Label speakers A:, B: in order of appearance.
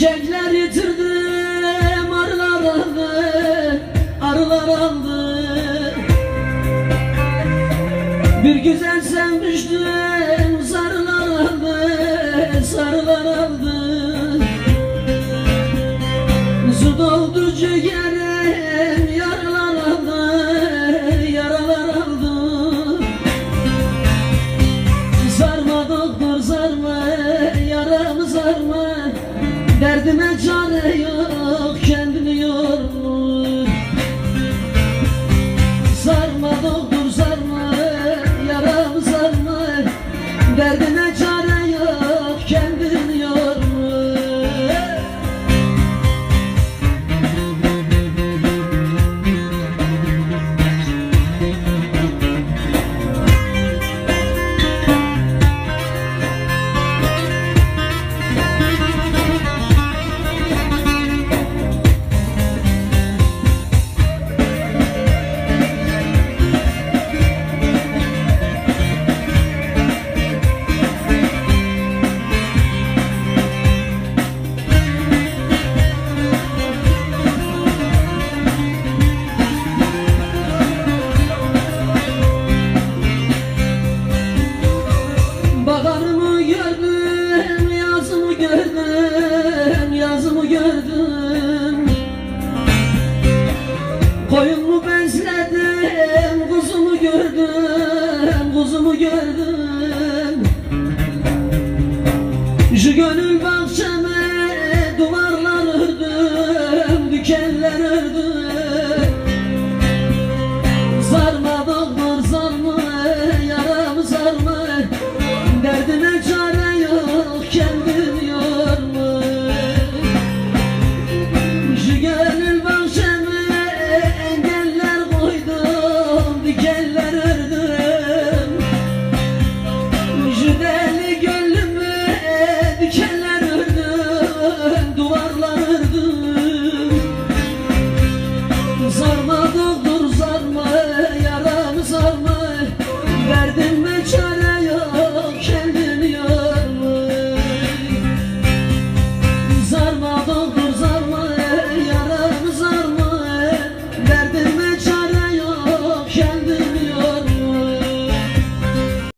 A: Çiçekler yitirdim arılar aldı Arılar aldı. Bir güzel sevmiştim sarılar aldı Sarılar aldı. Su doldu ciğerim yaralar aldı Yaralar aldı. Sarma doktor sarma yaramı sarma Derdime çare gördüm, yazımı gördüm Koyunumu besledim, kuzumu gördüm, kuzumu gördüm. Şu gönül bahçeme